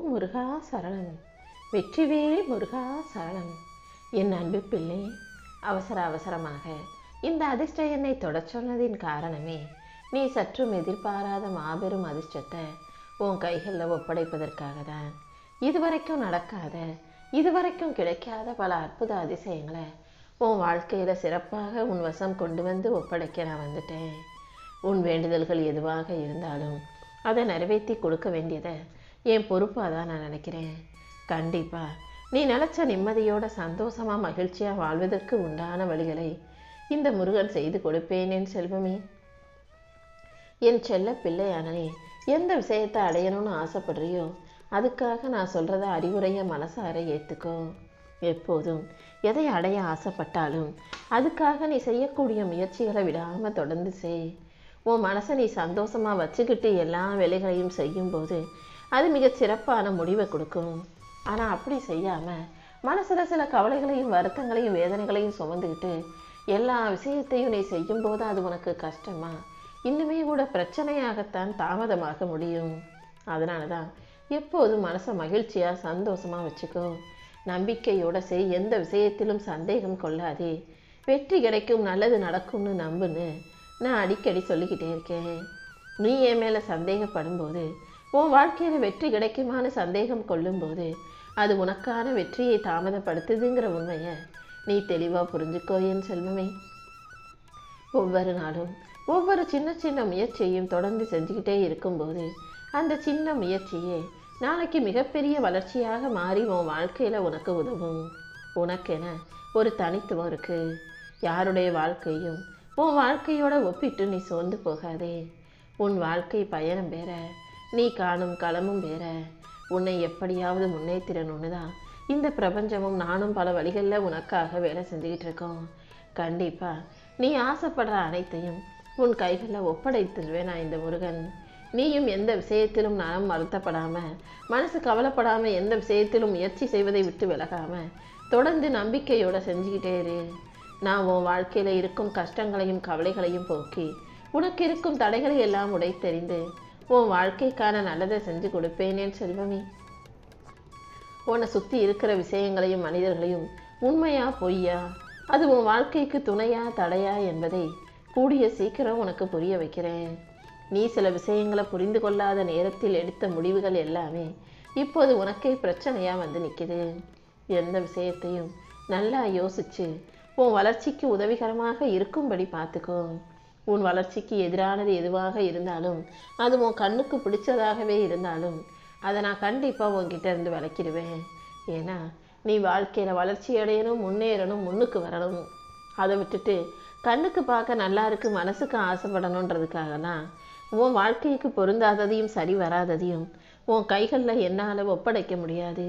ஓம் முருகா சரணம். வெற்றிவேல் முருகா சரணம். என் அன்பு பிள்ளை அவசர அவசரமாக இந்த அதிர்ஷ்ட எண்ணை தொடச் சொன்னதின் காரணமே நீ சற்றும் எதிர்பாராத மாபெரும் அதிர்ஷ்டத்தை உன் கைகளில் ஒப்படைப்பதற்காக தான் இதுவரைக்கும் நடக்காத இதுவரைக்கும் கிடைக்காத பல அற்புத அதிசயங்களை உன் வாழ்க்கையில் சிறப்பாக உன் வசம் கொண்டு வந்து ஒப்படைக்க நான் வந்துட்டேன். உன் வேண்டுதல்கள் எதுவாக இருந்தாலும் அதை நிறைவேற்றி கொடுக்க வேண்டியதை என் பொறுப்பாக தான் நான் நினைக்கிறேன். கண்டிப்பாக நீ நினச்ச நிம்மதியோட சந்தோஷமாக மகிழ்ச்சியாக வாழ்வதற்கு உண்டான வழிகளை இந்த முருகன் செய்து கொடுப்பேன் என் செல்வமே. என் செல்ல பிள்ளையானனே எந்த விஷயத்தை அடையணும்னு ஆசைப்படுறியோ அதுக்காக நான் சொல்கிறத அறிவுரையை மனசார ஏற்றுக்கோ எப்போதும் எதை அடைய ஆசைப்பட்டாலும் அதுக்காக நீ செய்யக்கூடிய முயற்சிகளை விடாமல் தொடர்ந்து செய். உன் மனசை நீ சந்தோஷமாக வச்சுக்கிட்டு எல்லா வேலைகளையும் செய்யும்போது அது மிக சிறப்பான முடிவை கொடுக்கும். ஆனால் அப்படி செய்யாமல் மனசில் சில கவலைகளையும் வருத்தங்களையும் வேதனைகளையும் சுமந்துக்கிட்டு எல்லா விஷயத்தையும் நீ செய்யும்போது அது உனக்கு கஷ்டமா? இன்னுமே கூட பிரச்சனையாகத்தான் தாமதமாக முடியும். அதனால தான் எப்போதும் மனசை மகிழ்ச்சியாக சந்தோஷமாக வச்சுக்கோ. நம்பிக்கையோட செய். எந்த விஷயத்திலும் சந்தேகம் கொள்ளாதே. வெற்றி கிடைக்கும் நல்லது நடக்கும்னு நம்புன்னு நான் அடிக்கடி சொல்லிக்கிட்டே இருக்கேன். நீ என் மேலே சந்தேகப்படும்போது உன் வாழ்க்கையில் வெற்றி கிடைக்குமான சந்தேகம் கொள்ளும்போது அது உனக்கான வெற்றியை தாமதப்படுத்துதுங்கிற உண்மையை நீ தெளிவாக புரிஞ்சுக்கோ என் செல்வமே. ஒவ்வொரு நாளும் ஒவ்வொரு சின்ன சின்ன முயற்சியையும் தொடர்ந்து செஞ்சுக்கிட்டே இருக்கும்போது அந்த சின்ன முயற்சியே நாளைக்கு மிகப்பெரிய வளர்ச்சியாக மாறி உன் வாழ்க்கையில் உனக்கு உதவும். உனக்கென ஒரு தனித்துவம் இருக்கு. யாருடைய வாழ்க்கையும் உன் வாழ்க்கையோட ஒப்பிட்டு நீ சோர்ந்து போகாதே. உன் வாழ்க்கை பயணம் பெற நீ காணும் களமும் வேற. உன்னை எப்படியாவது முன்னேற்றிடணும்னு தான் இந்த பிரபஞ்சமும் நானும் பல வழிகளில் உனக்காக வேலை செஞ்சுக்கிட்டு இருக்கோம். கண்டிப்பாக நீ ஆசைப்படுற அனைத்தையும் உன் கைகளில் ஒப்படைத்துருவேன் நான் இந்த முருகன். நீயும் எந்த விஷயத்திலும் நான் வருத்தப்படாமல் மனசு கவலைப்படாமல் எந்த விஷயத்திலும் முயற்சி செய்வதை விட்டு விலகாமல் தொடர்ந்து நம்பிக்கையோடு செஞ்சுக்கிட்டே இரு. நான் உன் வாழ்க்கையில் இருக்கும் கஷ்டங்களையும் கவலைகளையும் போக்கி உனக்கு இருக்கும் தடைகளை எல்லாம் உடைத்தெறிந்து உன் வாழ்க்கைக்கான நல்லதை செஞ்சு கொடுப்பேனேன் செல்வமே. உன்னை சுற்றி இருக்கிற விஷயங்களையும் மனிதர்களையும் உண்மையா பொய்யா? அது உன் வாழ்க்கைக்கு துணையா தடையா என்பதை கூடிய சீக்கிரம் உனக்கு புரிய வைக்கிறேன். நீ சில விஷயங்களை புரிந்து கொள்ளாத நேரத்தில் எடுத்த முடிவுகள் எல்லாமே இப்போது உனக்கே பிரச்சனையாக வந்து நிற்கிது எந்த விஷயத்தையும் நல்லா யோசிச்சு உன் வளர்ச்சிக்கு உதவிகரமாக இருக்கும்படி பார்த்துக்கோ. உன் வளர்ச்சிக்கு எதிரானது எதுவாக இருந்தாலும் அது உன் கண்ணுக்கு பிடிச்சதாகவே இருந்தாலும் அதை நான் கண்டிப்பாக உன்கிட்ட இருந்து விளக்கிடுவேன். ஏன்னா நீ வாழ்க்கையில் வளர்ச்சி அடையணும் முன்னேறணும் முன்னுக்கு வரணும். அதை விட்டுட்டு கண்ணுக்கு பார்க்க நல்லா இருக்கு மனசுக்கு ஆசைப்படணுன்றதுக்காகலாம் உன் வாழ்க்கைக்கு பொருந்தாததையும் சரி வராததையும் உன் கைகளில் என்னால் ஒப்படைக்க முடியாது.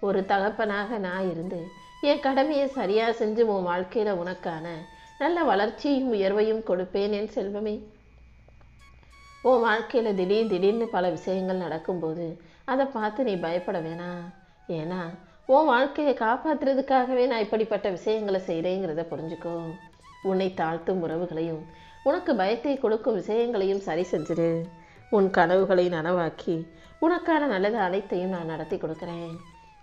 ஒரு தகப்பனாக நான் இருந்து என் கடமையை சரியாக செஞ்சு உன் வாழ்க்கையில் உனக்கான நல்ல வளர்ச்சியும் உயர்வையும் கொடுப்பேன் என் செல்வமே. உன் வாழ்க்கையில் திடீர் திடீர்னு பல விஷயங்கள் நடக்கும்போது அதை பார்த்து நீ பயப்பட வேணாம் ஏன்னா உன் வாழ்க்கையை காப்பாற்றுறதுக்காகவே நான் இப்படிப்பட்ட விஷயங்களை செய்கிறேங்கிறத புரிஞ்சுக்கோ. உன்னை தாழ்த்தும் உறவுகளையும் உனக்கு பயத்தை கொடுக்கும் விஷயங்களையும் சரி செஞ்சிரு. உன் கனவுகளை நனவாக்கி உனக்கான நல்லது அனைத்தையும் நான் நடத்தி கொடுக்குறேன்.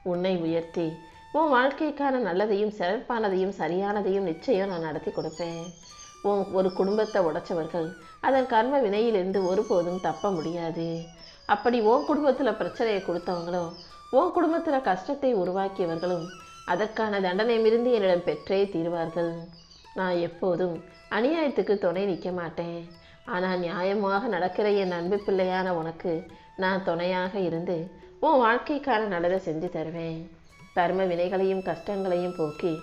உன்னை உயர்த்தி உன் வாழ்க்கைக்கான நல்லதையும் சிறப்பானதையும் சரியானதையும் நிச்சயம் நான் நடத்தி கொடுப்பேன். உன் ஒரு குடும்பத்தை உடைச்சவர்கள் அதன் கர்ம வினையிலிருந்து ஒருபோதும் தப்ப முடியாது. அப்படி உன் குடும்பத்தில் பிரச்சனையை கொடுத்தவங்களும் உன் குடும்பத்தில் கஷ்டத்தை உருவாக்கியவர்களும் அதற்கான தண்டனை மிருந்து என்னிடம் பெற்றே தீர்வார்கள். நான் எப்போதும் அநியாயத்துக்கு துணை நிற்க மாட்டேன். ஆனால் நியாயமாக நடக்கிற என் அன்பு பிள்ளையான உனக்கு நான் துணையாக இருந்து உன் வாழ்க்கைக்கான நல்லதை செஞ்சு தருவேன். கர்ம வினைகளையும் கஷ்டங்களையும் போக்கி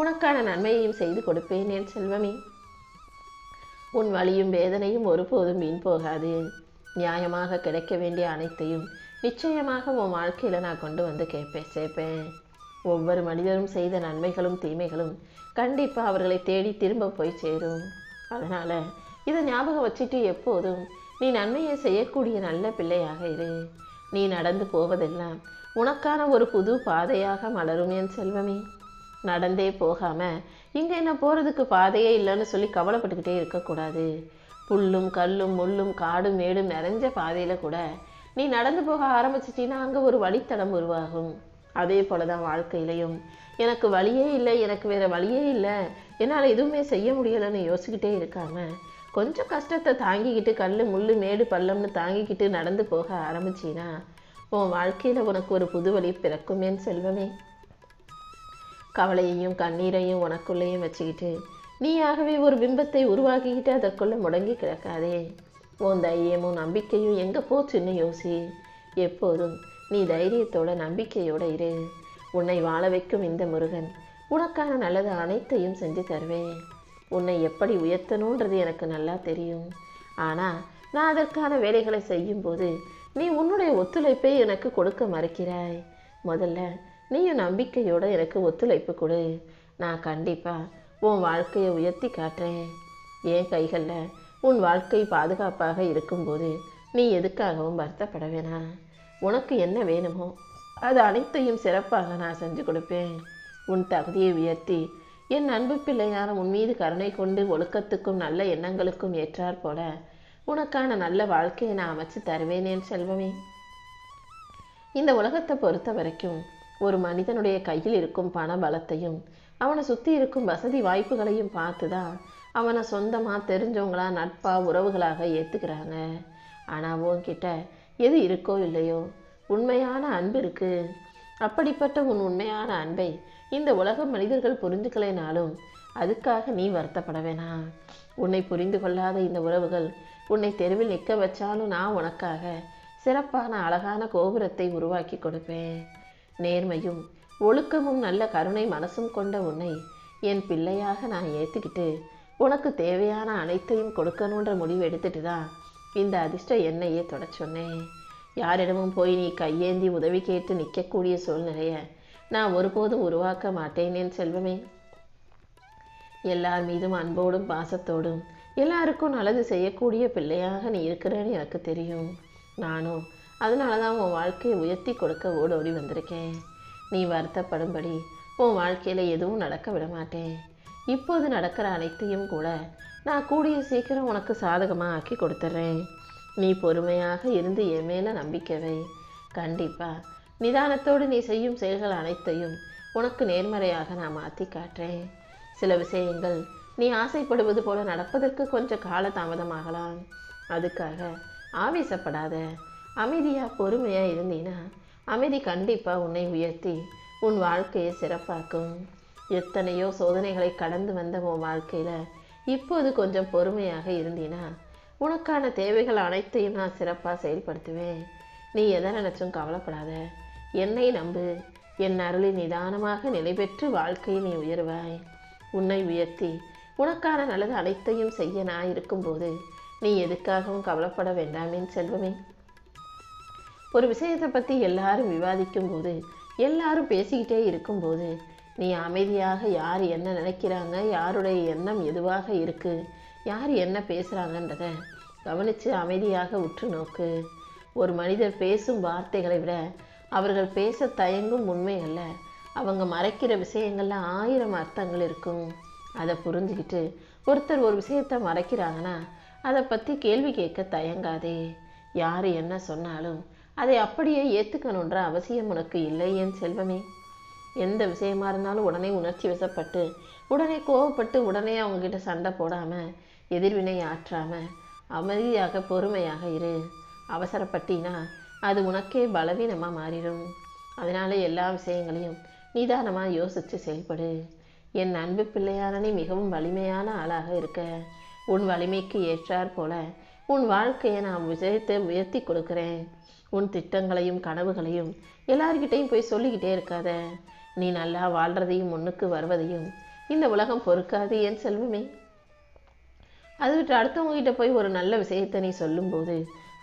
உனக்கான நன்மையையும் செய்து கொடுப்பேன் என் செல்வமே. உன் வலியும் வேதனையும் ஒருபோதும் வீண் போகாது. நியாயமாக கிடைக்க வேண்டிய அனைத்தையும் நிச்சயமாக உன் வாழ்க்கையில் நான் கொண்டு வந்து கேட்பேன் சேர்ப்பேன் ஒவ்வொரு மனிதரும் செய்த நன்மைகளும் தீமைகளும் கண்டிப்பாக அவர்களை தேடி திரும்ப போய் சேரும். அதனால் இதை ஞாபகம் வச்சுட்டு எப்போதும் நீ நன்மையை செய்யக்கூடிய நல்ல பிள்ளையாக இரு. நீ நடந்து போவதெல்லாம் உனக்கான ஒரு புது பாதையாக மலரும் என் செல்வமே. நடந்தே போகாம இங்கே என்ன போகிறதுக்கு பாதையே இல்லைன்னு சொல்லி கவலைப்பட்டுக்கிட்டே இருக்கக்கூடாது. புல்லும் கல்லும் முள்ளும் காடும் மேடும் நிறைஞ்ச பாதையில் கூட நீ நடந்து போக ஆரம்பிச்சிட்டின்னா அங்கே ஒரு வழித்தடம் உருவாகும். அதே போல தான் வாழ்க்கையிலையும். எனக்கு வழியே இல்லை எனக்கு வேற வழியே இல்லை. என்னால் எதுவுமே செய்ய முடியலைன்னு யோசிக்கிட்டே இருக்காம கொஞ்சம் கஷ்டத்தை தாங்கிக்கிட்டு கல் முள் மேடு பள்ளம்னு தாங்கிக்கிட்டு நடந்து போக ஆரம்பிச்சினா உன் வாழ்க்கையில் உனக்கு ஒரு புது வழி பிறக்குமேன்னு செல்வமே. கவலையையும் கண்ணீரையும் உனக்குள்ளேயும் வச்சுக்கிட்டு நீயாகவே ஒரு பிம்பத்தை உருவாக்கிக்கிட்டு அதற்குள்ளே முடங்கி கிடக்காதே. உன் தைரியமும் நம்பிக்கையும் எங்கே போச்சுன்னு யோசி. எப்போதும் நீ தைரியத்தோட நம்பிக்கையோட இரு. உன்னை வாழ வைக்கும் இந்த முருகன் உனக்கான நல்லது அனைத்தையும் செஞ்சு தருவேன் உன்னை எப்படி உயர்த்தணுன்றது எனக்கு நல்லா தெரியும். ஆனால் நான் அதற்கான வேலைகளை செய்யும்போது நீ உன்னுடைய ஒத்துழைப்பை எனக்கு கொடுக்க மறுக்கிறாய். முதல்ல நீயும் நம்பிக்கையோட எனக்கு ஒத்துழைப்பு கொடு. நான் கண்டிப்பாக உன் வாழ்க்கையை உயர்த்தி காட்டுறேன். என் கைகளில் உன் வாழ்க்கை பாதுகாப்பாக இருக்கும்போது நீ எதுக்காகவும் வருத்தப்பட வேணாம் உனக்கு என்ன வேணுமோ அது அனைத்தையும் சிறப்பாக நான் செஞ்சு கொடுப்பேன். உன் தகுதியை உயர்த்தி என் அன்பு பிள்ளையான உன் மீது கருணை கொண்டு ஒழுக்கத்துக்கும் நல்ல எண்ணங்களுக்கும் ஏற்றாற் போல உனக்கான நல்ல வாழ்க்கையை நான் அமைச்சு தருவேன் என் செல்வமே. இந்த உலகத்தை பொறுத்த வரைக்கும் ஒரு மனிதனுடைய கையில் இருக்கும் பண பலத்தையும் அவனை சுற்றி இருக்கும் வசதி வாய்ப்புகளையும் பார்த்து தான் அவனை சொந்தமாக தெரிஞ்சவங்களா நட்பா உறவுகளாக ஏற்றுக்கிறாங்க ஆனால் உன்கிட்ட எது இருக்கோ இல்லையோ உண்மையான அன்பு இருக்கு. அப்படிப்பட்ட உன் உண்மையான அன்பை இந்த உலக மனிதர்கள் புரிஞ்சுக்கலைனாலும் அதுக்காக நீ வருத்தப்பட வேணாம். உன்னை புரிந்து கொள்ளாத இந்த உறவுகள் உன்னை தெருவில் நிற்க வச்சாலும் நான் உனக்காக சிறப்பான அழகான கோபுரத்தை உருவாக்கி கொடுப்பேன். நேர்மையும் ஒழுக்கமும் நல்ல கருணை மனசும் கொண்ட உன்னை என் பிள்ளையாக நான் ஏற்றுக்கிட்டு உனக்கு தேவையான அனைத்தையும் கொடுக்கணுன்ற முடிவு எடுத்துட்டு தான் இந்த அதிர்ஷ்ட என்னையே தொட சொன்னேன். யாரிடமும் போய் நீ கையேந்தி உதவி கேட்டு நிற்கக்கூடிய சூழ்நிலையை நான் ஒருபோதும் உருவாக்க மாட்டேன் என் செல்வமே. எல்லார் மீதும் அன்போடும் பாசத்தோடும் எல்லாருக்கும் நல்லது செய்யக்கூடிய பிள்ளையாக நீ இருக்கிறேன்னு எனக்கு தெரியும். நானும் அதனால தான் உன் வாழ்க்கையை உயர்த்தி கொடுக்க ஓடோடி வந்திருக்கேன். நீ வருத்தப்படும்படி உன் வாழ்க்கையில் எதுவும் நடக்க விட மாட்டேன் இப்போது நடக்கிற அனைத்தையும் கூட நான் கூடிய சீக்கிரம் உனக்கு சாதகமாக ஆக்கி கொடுத்துட்றேன் நீ பொறுமையாக இருந்து என் மேலே நம்பிக்கை கண்டிப்பாக நிதானத்தோடு நீ செய்யும் செயல்கள் அனைத்தையும் உனக்கு நேர்மறையாக நான் மாற்றி காட்டுறேன். சில விஷயங்கள் நீ ஆசைப்படுவது போல நடப்பதற்கு கொஞ்சம் கால தாமதமாகலாம். அதுக்காக ஆவேசப்படாத. அமைதியாக பொறுமையாக இருந்தீன்னா அமைதி கண்டிப்பாக உன்னை உயர்த்தி உன் வாழ்க்கையை சிறப்பாக்கும். எத்தனையோ சோதனைகளை கடந்து வந்த உன் வாழ்க்கையில் இப்போது கொஞ்சம் பொறுமையாக இருந்தீனா உனக்கான தேவைகள் அனைத்தையும் நான் சிறப்பாக செயல்படுத்துவேன். நீ எதை நினச்சும் கவலைப்படாத. என்னை நம்பு. என் அருளை நிதானமாக நிலை பெற்று வாழ்க்கையை நீ உயர்வாய். உன்னை உயர்த்தி உனக்கான நல்லது அனைத்தையும் செய்ய நான் இருக்கும்போது நீ எதுக்காகவும் கவலைப்பட வேண்டாமே செல்வமே. ஒரு விஷயத்தை பற்றி எல்லாரும் விவாதிக்கும் போது எல்லாரும் பேசிக்கிட்டே இருக்கும்போது நீ அமைதியாக யார் என்ன நினைக்கிறாங்க யாருடைய எண்ணம் எதுவாக இருக்கு யார் என்ன பேசுகிறாங்கன்றத கவனித்து அமைதியாக உற்று நோக்கு. ஒரு மனிதர் பேசும் வார்த்தைகளை விட அவர்கள் பேச தயங்கும் உண்மை அல்ல. அவங்க மறைக்கிற விஷயங்களில் ஆயிரம் அர்த்தங்கள் இருக்கும். அதை புரிஞ்சுக்கிட்டு ஒருத்தர் ஒரு விஷயத்தை மறைக்கிறாங்கன்னா அதை பற்றி கேள்வி கேட்க தயங்காதே. யார் என்ன சொன்னாலும் அதை அப்படியே ஏற்றுக்கணுன்ற அவசியம் உனக்கு இல்லை என் செல்வமே? எந்த விஷயமா இருந்தாலும் உடனே உணர்ச்சி வசப்பட்டு உடனே கோவப்பட்டு உடனே அவங்கக்கிட்ட சண்டை போடாமல் எதிர்வினை ஆற்றாமல் அமைதியாக பொறுமையாக இரு. அவசரப்பட்டினா அது உனக்கே பலவீனமாக மாறிடும். அதனால் எல்லா விஷயங்களையும் நிதானமாக யோசித்து செயல்படு. என் அன்பு பிள்ளையான நீ மிகவும் வலிமையான ஆளாக இருக்க. உன் வலிமைக்கு ஏற்றாற் போல உன் வாழ்க்கையை நான் விஷயத்தை உயர்த்தி கொடுக்குறேன். உன் திட்டங்களையும் கனவுகளையும் எல்லார்கிட்டையும் போய் சொல்லிக்கிட்டே இருக்காத. நீ நல்லா வாழ்றதையும் முன்னுக்கு வருவதையும் இந்த உலகம் பொறுக்காது என் செல்வமே. அது விட்டு அடுத்தவங்ககிட்ட போய் ஒரு நல்ல விஷயத்தை நீ சொல்லும்போது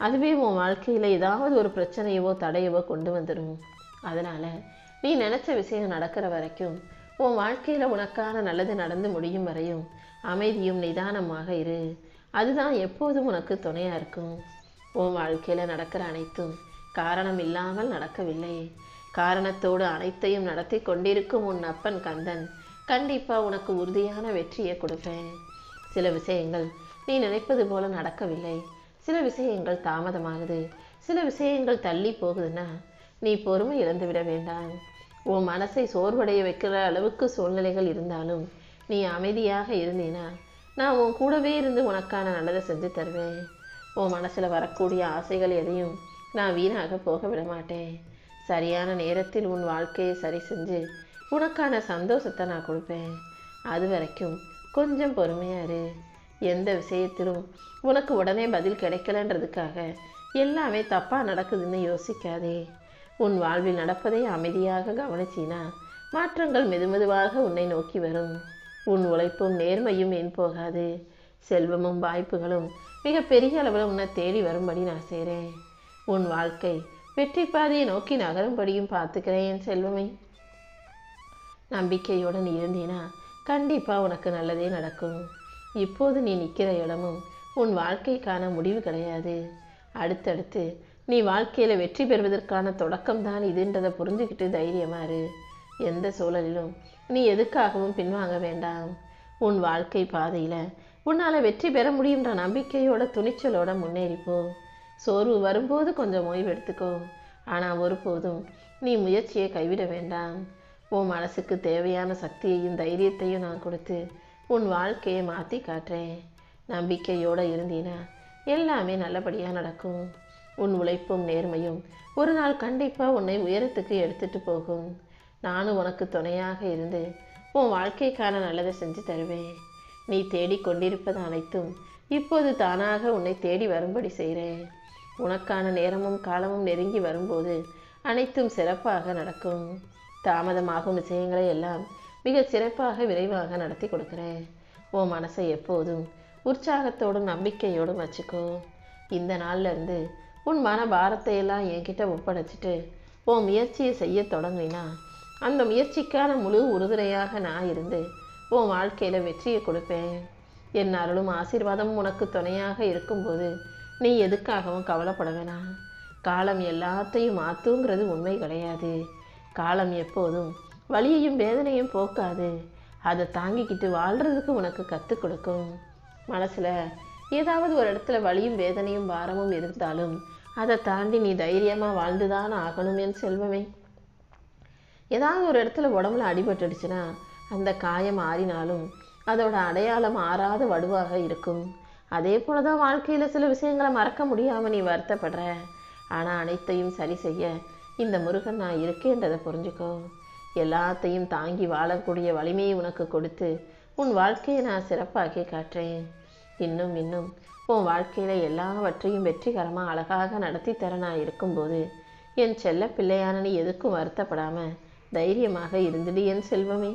அதுவே உன் வாழ்க்கையில் ஏதாவது ஒரு பிரச்சனையவோ தடையவோ கொண்டு வந்துடும் அதனால் நீ நினச்ச விஷயம் நடக்கிற வரைக்கும் உன் வாழ்க்கையில் உனக்கான நல்லது நடந்து முடியும் வரையும் அமைதியும் நிதானமாக இரு. அதுதான் எப்போதும் உனக்கு துணையாக இருக்கும். உன் வாழ்க்கையில் நடக்கிற அனைத்தும் காரணம் இல்லாமல் நடக்கவில்லை. காரணத்தோடு அனைத்தையும் நடத்தி கொண்டிருக்கும் உன் அப்பன் கந்தன் கண்டிப்பாக உனக்கு உறுதியான வெற்றியை கொடுப்பேன். சில விஷயங்கள் நீ நினைப்பது போல நடக்கவில்லை. சில விஷயங்கள் தாமதமாகுது. சில விஷயங்கள் தள்ளி போகுதுன்னா நீ பொறுமை இழந்துவிட வேண்டாம். உன் மனசை சோர்வடைய வைக்கிற அளவுக்கு சூழ்நிலைகள் இருந்தாலும் நீ அமைதியாக இருந்தீனா நான் உன் கூடவே இருந்து உனக்கான நல்லதை செஞ்சு தருவேன். உன் மனசில் வரக்கூடிய ஆசைகள் எதையும் நான் வீணாக போக விட மாட்டேன். சரியான நேரத்தில் உன் வாழ்க்கையை சரி செஞ்சு உனக்கான சந்தோஷத்தை நான் கொடுப்பேன். அது வரைக்கும் கொஞ்சம் பொறுமையாரு எந்த விஷயத்திலும் உனக்கு உடனே பதில் கிடைக்கலன்றதுக்காக எல்லாமே தப்பாக நடக்குதுன்னு யோசிக்காதே. உன் வாழ்வில் நடப்பதை அமைதியாக கவனிச்சினா மாற்றங்கள் மெதுமெதுவாக உன்னை நோக்கி வரும். உன் உழைப்பும் நேர்மையும் ஏன் போகாது. செல்வமும் வாய்ப்புகளும் மிகப்பெரிய அளவில் உன்னை தேடி வரும்படி நான் செய்கிறேன். உன் வாழ்க்கை வெற்றி பாதையை நோக்கி நகரும்படியும் பார்த்துக்கிறேன் என் செல்வமே நம்பிக்கையுடன் இருந்தீனா கண்டிப்பாக உனக்கு நல்லதே நடக்கும். இப்போது நீ நிற்கிற இடமும் உன் வாழ்க்கைக்கான முடிவு கிடையாது. அடுத்தடுத்து நீ வாழ்க்கையில் வெற்றி பெறுவதற்கான தொடக்கம் தான் இதுன்றதை புரிஞ்சுக்கிட்டு தைரியமாறு எந்த சூழலிலும் நீ எதுக்காகவும் பின்வாங்க வேண்டாம். உன் வாழ்க்கை பாதையில் உன்னால் வெற்றி பெற முடியுன்ற நம்பிக்கையோட துணிச்சலோட முன்னேறிப்போ சோர்வு வரும்போது கொஞ்சம் ஓய்வு எடுத்துக்கோ. ஆனால் ஒருபோதும் நீ முயற்சியை கைவிட வேண்டாம். உன் மனசுக்கு தேவையான சக்தியையும் தைரியத்தையும் நான் கொடுத்து உன் வாழ்க்கையை மாற்றி காட்டுறேன். நம்பிக்கையோடு இருந்தீனா எல்லாமே நல்லபடியாக நடக்கும். உன் உழைப்பும் நேர்மையும். ஒரு நாள் கண்டிப்பாக உன்னை உயரத்துக்கு எடுத்துட்டு போகும். நானும் உனக்கு துணையாக இருந்து உன் வாழ்க்கைக்கான நல்லதை செஞ்சு தருவேன். நீ தேடிக்கொண்டிருப்பது அனைத்தும் இப்போது தானாக உன்னை தேடி வரும்படி செய்கிறேன். உனக்கான நேரமும் காலமும் நெருங்கி வரும்போது அனைத்தும் சிறப்பாக நடக்கும். தாமதமாகும் விஷயங்களை எல்லாம் மிக சிறப்பாக விரைவாக நடத்தி கொடுக்குறேன். உன் மனசை எப்போதும் உற்சாகத்தோடும் நம்பிக்கையோடும் வச்சுக்கோ. இந்த நாள்ல இருந்து உன் மன பாரத்தை எல்லாம் என்கிட்ட ஒப்படைச்சிட்டு உன் முயற்சியை செய்ய தொடங்கினா அந்த முயற்சிக்கான முழு உறுதுணையாக நான் இருந்து உன் வாழ்க்கையில் வெற்றியை கொடுப்பேன். என் அருளும் ஆசீர்வாதமும் உனக்கு துணையாக இருக்கும்போது நீ எதுக்காகவும் கவலைப்பட வேணாம். காலம் எல்லாத்தையும் மாற்றுங்கிறது உண்மை கிடையாது. காலம் எப்போதும் வலியையும் வேதனையும் போக்காது. அதை தாங்கிக்கிட்டு வாழ்கிறதுக்கு உனக்கு கற்றுக் கொடுக்கும். மனசில் ஏதாவது ஒரு இடத்துல வலியும் வேதனையும் பாரமும் இருந்தாலும் அதை தாண்டி நீ தைரியமாக வாழ்ந்துதான் ஆகணும் என் செல்வமே. ஏதாவது ஒரு இடத்துல உடம்புல அடிபட்டுடுச்சுன்னா அந்த காயம் ஆறினாலும் அதோட அடையாளம் ஆறாத வடுவாக இருக்கும். அதே போல தான் வாழ்க்கையில் சில விஷயங்களை மறக்க முடியாமல் நீ வருத்தப்படுற. ஆனால் அனைத்தையும் சரி செய்ய இந்த முருகன் நான் இருக்கேன்றதை புரிஞ்சுக்கோ. எல்லாத்தையும் தாங்கி வாழக்கூடிய வலிமையை உனக்கு கொடுத்து உன் வாழ்க்கையை நான் சிறப்பாக்கி காட்டுறேன். இன்னும் இன்னும் உன் வாழ்க்கையில் எல்லாவற்றையும் வெற்றிகரமாக அழகாக நடத்தி தர நான் இருக்கும்போது என் செல்ல பிள்ளையான நீ எதுக்கும் வருத்தப்படாமல் தைரியமாக இருந்துடு என் செல்வமே.